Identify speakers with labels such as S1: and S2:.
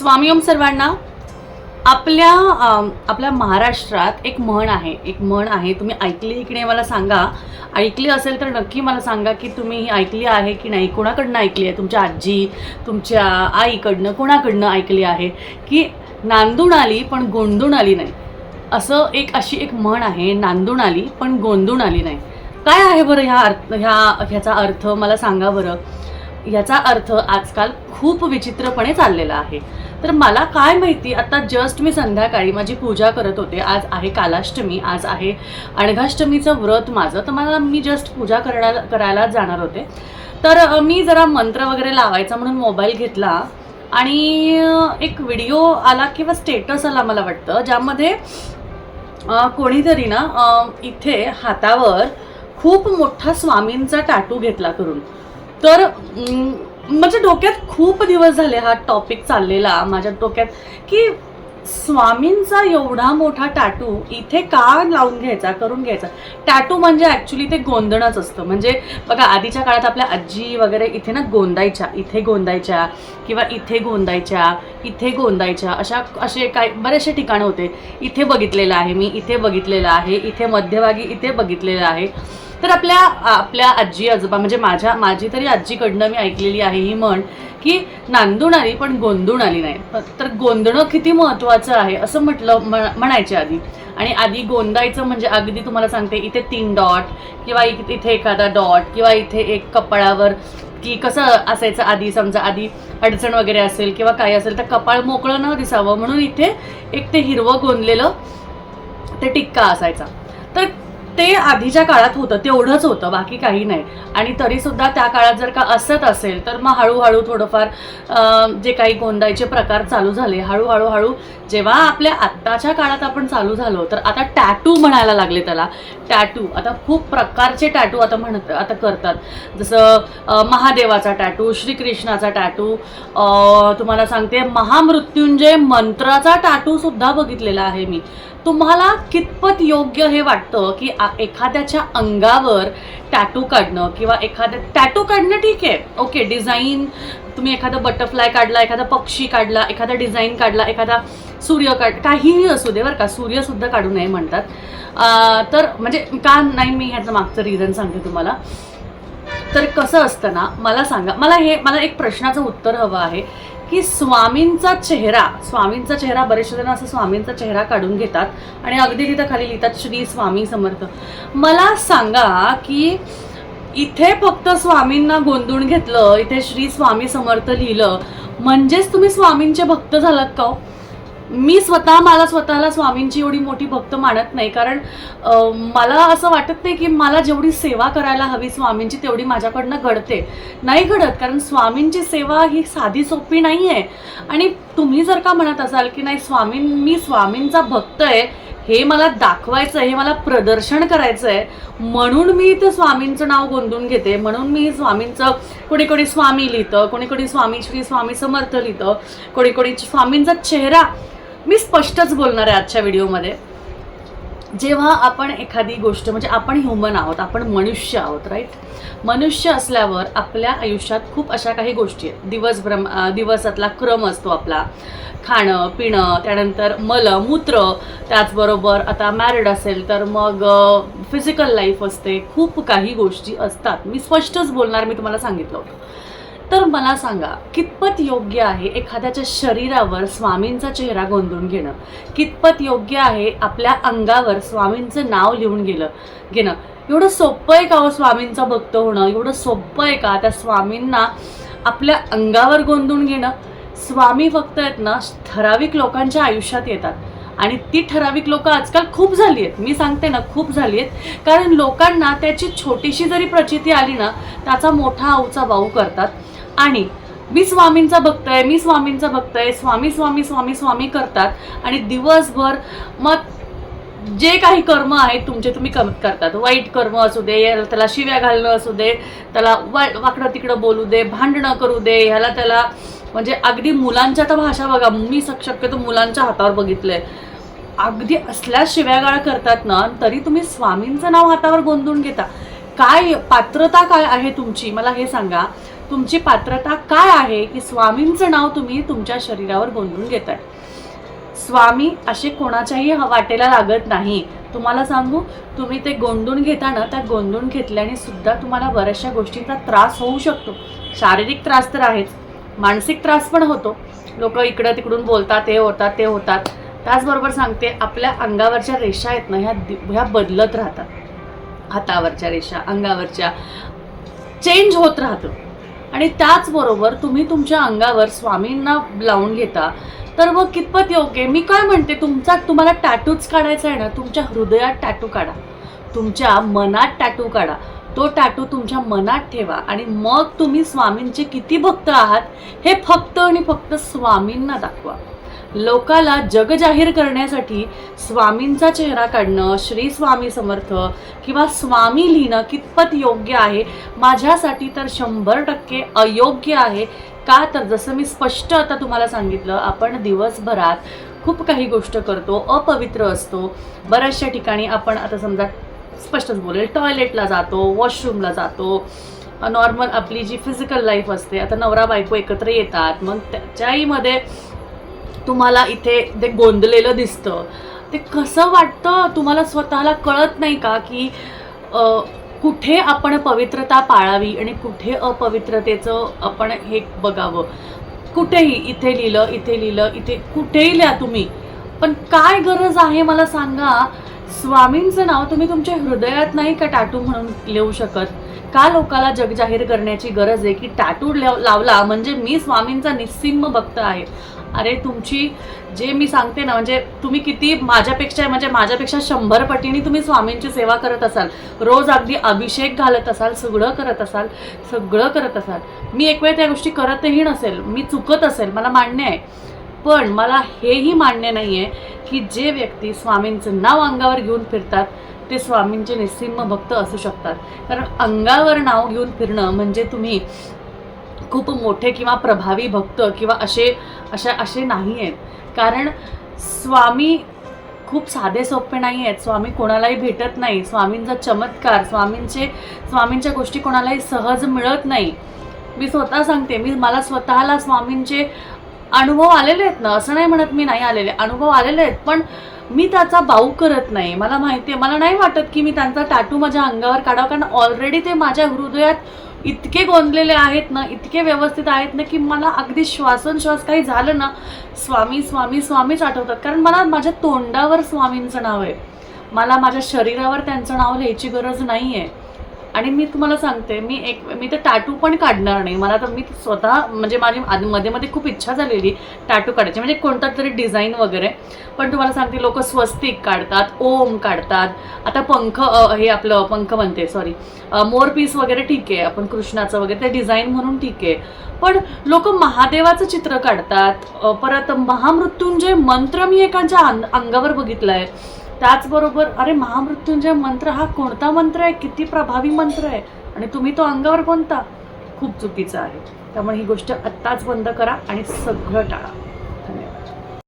S1: स्वामी ओम सर्वांना आपल्या आपल्या महाराष्ट्रात एक म्हण आहे. एक म्हण आहे. तुम्ही ऐकली की नाही मला सांगा. ऐकली असेल तर नक्की मला सांगा की तुम्ही ही ऐकली आहे की नाही? कोणाकडनं ऐकली आहे? तुमच्या आजी तुमच्या आईकडनं कोणाकडनं ऐकली आहे? की नांदून आली पण गोंधून आली नाही? असं एक अशी एक म्हण आहे. नांदून आली पण गोंधून आली नाही. काय आहे बरं ह्या अर्थ ह्या ह्याचा अर्थ? मला सांगा बरं. याचा अर्थ आजकाल खूप विचित्रपणे चाललेला आहे. तर मला काय माहिती आता जस्ट मी संध्याकाळी माझी पूजा करत होते. आज आहे कालाष्टमी आज आहे अणघाष्टमीचं व्रत माझं. तर मला मी जस्ट पूजा करायला करायलाच जाणार होते. तर मी जरा मंत्र वगैरे लावायचा म्हणून मोबाईल घेतला आणि एक व्हिडिओ आला किंवा स्टेटस आला मला वाटतं ज्यामध्ये कोणीतरी ना इथे हातावर खूप मोठा स्वामींचा टाटू घेतला करून. तर म्हणजे डोक्यात खूप दिवस झाले हा टॉपिक चाललेला माझ्या डोक्यात की स्वामींचा एवढा मोठा टॅटू इथे का लावून घ्यायचा करून घ्यायचा? टॅटू म्हणजे ॲक्च्युली ते गोंधणच असतं. म्हणजे बघा आधीच्या काळात आपल्या आजी वगैरे इथे ना गोंदायच्या इथे गोंदायच्या किंवा इथे गोंदायच्या इथे गोंदायच्या अशा असे काय बरेचसे ठिकाणं होते. इथे बघितलेलं आहे मी इथे बघितलेलं आहे इथे मध्यभागी इथे बघितलेलं आहे. तर आपल्या आपल्या आजी आजोबा म्हणजे माझ्या माझी तरी आजीकडनं मी ऐकलेली आहे ही म्हण की नांदून आली पण गोंधून आली नाही. तर गोंधणं किती महत्त्वाचं आहे असं म्हटलं म्हण- म्हणायचे आधी. आणि आधी गोंदायचं म्हणजे अगदी तुम्हाला सांगते इथे तीन डॉट किंवा इथे एखादा डॉट किंवा इथे एक कपाळावर की कसं असायचं आधी समजा आधी अडचण वगैरे असेल किंवा काय असेल तर कपाळ मोकळं न दिसावं म्हणून इथे एक ते हिरवं गोंदलेलं ते टिक्का असायचा. तर ते आधीच्या काळात होतं तेवढंच होतं बाकी काही नाही. आणि तरीसुद्धा त्या काळात जर का असत असेल तर मग हळूहळू थोडंफार जे काही गोंधायचे प्रकार चालू झाले हळूहळू हळू जेव्हा आपल्या आत्ताच्या काळात आपण चालू झालो तर आता टॅटू म्हणायला लागले त्याला. टॅटू आता खूप प्रकारचे टॅटू आता म्हणत आता करतात. जसं महादेवाचा टॅटू श्रीकृष्णाचा टॅटू तुम्हाला सांगते महामृत्युंजय मंत्राचा टॅटूसुद्धा बघितलेला आहे मी. तुम्हाला कितपत योग्य हे वाटतं की एखाद्याच्या अंगावर टॅटू काढणं किंवा एखाद्या टॅटू काढणं ठीक आहे. ओके डिझाईन तुम्ही एखादा बटरफ्लाय काढला एखादा पक्षी काढला एखादा डिझाईन काढला एखादा सूर्य काढ काहीही असू दे बरं का सूर्यसुद्धा काढू नये म्हणतात. तर म्हणजे का नाही मी ह्याचं मागचं रिझन सांगते तुम्हाला. तर कसं असतं ना मला सांगा मला हे मला एक प्रश्नाचं उत्तर हवं आहे की स्वामींचा चेहरा स्वामींचा चेहरा बरेचसे जण असं स्वामींचा चेहरा काढून घेतात आणि अगदी तिथं खाली लिहितात श्री स्वामी समर्थ. मला सांगा की इथे फक्त स्वामींना गोंधून घेतलं इथे श्री स्वामी समर्थ लिहिलं. म्हणजेच तुम्ही स्वामींचे भक्त झालात का हो? मी स्वतः मला स्वतःला स्वामींची एवढी मोठी भक्त मानत नाही कारण मला असं वाटत नाही की मला जेवढी सेवा करायला हवी स्वामींची तेवढी माझ्याकडनं घडते. नाही घडत कारण स्वामींची सेवा ही साधी सोपी नाही आहे आणि तुम्ही जर का म्हणत असाल की नाही स्वामी मी स्वामींचा भक्त आहे हे मला दाखवायचं आहे हे मला प्रदर्शन करायचं आहे म्हणून मी इथं स्वामींचं नाव गोंधून घेते. म्हणून मी स्वामींचं कोणी कोणी स्वामी लिहितं कोणी कोणी स्वामी श्री स्वामी समर्थ लिहितं कोणी कोणी स्वामींचा चेहरा. मी स्पष्टच बोलणार आहे आजच्या व्हिडिओमध्ये. जेव्हा आपण एखादी गोष्ट म्हणजे आपण ह्युमन आहोत आपण मनुष्य आहोत राईट मनुष्य असल्यावर आपल्या आयुष्यात खूप अशा काही गोष्टी आहेत. दिवसभ्रम दिवसातला क्रम असतो आपला. खाणं पिणं त्यानंतर मल मूत्र त्याचबरोबर आता मॅरिड असेल तर मग फिजिकल लाईफ असते. खूप काही गोष्टी असतात. मी स्पष्टच बोलणार मी तुम्हाला सांगितलं होतं. तर मला सांगा कितपत योग्य आहे एखाद्याच्या शरीरावर स्वामींचा चेहरा गोंधळून घेणं? कितपत योग्य आहे आपल्या अंगावर स्वामींचं नाव लिहून गेलं घेणं? एवढं सोपं आहे का हो स्वामींचा भक्त होणं? एवढं सोपं आहे का त्या स्वामींना आपल्या अंगावर गोंधळून घेणं? स्वामी फक्त आहेत ना ठराविक लोकांच्या आयुष्यात येतात. आणि ती ठराविक लोक आजकाल खूप झाली आहेत. मी सांगते ना खूप झाली आहेत. कारण लोकांना त्याची छोटीशी जरी प्रचिती आली ना त्याचा मोठा आऊचा भाऊ करतात. आणि मी स्वामींचा भक्त आहे मी स्वामींचा भक्त आहे स्वामी स्वामी स्वामी स्वामी करतात. आणि दिवसभर मग जे काही कर्म आहेत तुमचे तुम्ही कमी करतात. वाईट कर्म असू दे याला त्याला शिव्या घालणं असू दे त्याला वा वाकडं तिकडं बोलू दे भांडणं करू दे ह्याला त्याला म्हणजे अगदी मुलांच्या तर भाषा बघा मी शक्यतो मुलांच्या हातावर बघितलं आहे अगदी असल्या शिव्यागाळ करतात ना तरी तुम्ही स्वामींचं नाव हातावर गोंधून घेता. काय पात्रता काय आहे तुमची? मला हे सांगा. तुमची पात्रता काय आहे की स्वामींचं नाव तुम्ही तुमच्या शरीरावर गोंधळून घेताय. स्वामी असे कोणाच्याही वाटेला लागत नाही. तुम्हाला सांगू तुम्ही ते गोंधून घेताना त्या गोंधून घेतल्याने सुद्धा तुम्हाला बऱ्याचशा गोष्टींचा त्रास होऊ शकतो. शारीरिक त्रास तर आहेच. मानसिक त्रास पण होतो. लोक इकडं तिकडून बोलतात हे होतात ते होतात. त्याचबरोबर सांगते आपल्या अंगावरच्या रेषा आहेत ना ह्या दि- ह्या बदलत राहतात. हातावरच्या रेषा अंगावरच्या चेंज होत राहतं. आणि त्याचबरोबर तुम्ही तुमच्या अंगावर स्वामींना लावून घेता तर मग कितपत योग्य? मी काय म्हणते तुमचा तुम्हाला टॅटूच काढायचा आहे ना तुमच्या हृदयात टॅटू काढा. तुमच्या मनात टॅटू काढा. तो टॅटू तुमच्या मनात ठेवा आणि मग तुम्ही स्वामींचे किती भक्त आहात हे फक्त आणि फक्त स्वामींना दाखवा. लोकाला जग जाहीर करण्यासाठी स्वामींचा चेहरा काढणं श्री स्वामी समर्थ किंवा स्वामी लिहिणं कितपत योग्य आहे? माझ्यासाठी तर शंभर टक्के अयोग्य आहे. का तर जसं मी स्पष्ट आता तुम्हाला सांगितलं आपण दिवसभरात खूप काही गोष्ट करतो अपवित्र असतो. बऱ्याचशा ठिकाणी आपण आता समजा स्पष्टच बोलेल टॉयलेटला जातो वॉशरूमला जातो. नॉर्मल आपली जी फिजिकल लाईफ असते आता नवरा बायको एकत्र येतात मग त्याच्याहीमध्ये तुम्हाला इथे ते गोंदलेलं दिसतं ते कसं वाटतं? तुम्हाला स्वतःला कळत नाही का की कुठे आपण पवित्रता पाळावी आणि कुठे अपवित्रतेचं आपण हे बघावं? कुठेही इथे लिहिलं इथे लिहिलं इथे कुठेही लिहा तुम्ही. पण काय गरज आहे मला सांगा? स्वामींचं नाव तुम्ही तुमच्या हृदयात नाही का टाटू म्हणून लिहू शकत? का लोकाला जग जाहीर करण्याची गरज आहे की टाटू लावला म्हणजे मी स्वामींचा निस्सिम भक्त आहे. अरे तुमची जे मी सांगते ना म्हणजे तुम्ही किती माझ्यापेक्षा म्हणजे माझ्यापेक्षा शंभर पटीने तुम्ही स्वामींची सेवा करत असाल. रोज अगदी अभिषेक घालत असाल सगळं करत असाल सगळं करत असाल. मी एक वेळ त्या गोष्टी करतही नसेल मी चुकत असेल मला मान्य आहे. पण मला हेही मान्य नाही आहे की जे व्यक्ती स्वामींचं नाव अंगावर घेऊन फिरतात ते स्वामींचे निस्सिम भक्त असू शकतात. कारण अंगावर नाव घेऊन फिरणं म्हणजे तुम्ही खूप मोठे किंवा प्रभावी भक्त किंवा असे अशा असे नाही आहेत कारण स्वामी खूप साधे सोपे नाही आहेत स्वामी कोणालाही भेटत नाही. स्वामींचा चमत्कार स्वामींचे स्वामींच्या गोष्टी कोणालाही सहज मिळत नाही. मी स्वतः सांगते मी मला स्वतःला स्वामींचे अनुभव आलेले आहेत ना असं नाही म्हणत मी नाही आलेले अनुभव आलेले आहेत पण मी त्याचा बाऊ करत नाही. मला माहिती आहे मला नाही वाटत की मी त्यांचा टाटू माझ्या अंगावर काढावा कारण ऑलरेडी ते माझ्या हृदयात इतके गोंदलेले आहेत ना इतके व्यवस्थित आहेत ना की मला अगदी श्वासनश्वास काही झालं ना स्वामी स्वामी स्वामीच आठवतात. कारण मला माझ्या तोंडावर स्वामींचं नाव आहे. मला माझ्या शरीरावर त्यांचं नाव लिहायची गरज नाही आहे आणि मी तुम्हाला सांगते मी एक मी तर टाटू पण काढणार नाही. मला तर मी स्वतः म्हणजे माझी मध्ये मध्ये खूप इच्छा झालेली टाटू काढायची. म्हणजे कोणता तरी डिझाईन वगैरे. पण तुम्हाला सांगते लोक स्वस्तिक काढतात ओम काढतात. आता पंख हे आपलं पंख म्हणते सॉरी मोर पीस वगैरे ठीक आहे. आपण कृष्णाचं वगैरे ते डिझाईन म्हणून ठीक आहे. पण लोक महादेवाचं चित्र काढतात. परत महामृत्युंजय मंत्र मी एकाच्या अंग- अंगावर आहे त्याचबरोबर अरे महामृत्युंजय मंत्र हा कोणता मंत्र आहे? किती प्रभावी मंत्र आहे? आणि तुम्ही तो अंगावर कोणता? खूप चुकीचा आहे. त्यामुळे ही गोष्ट आत्ताच बंद करा आणि सगळं टाळा.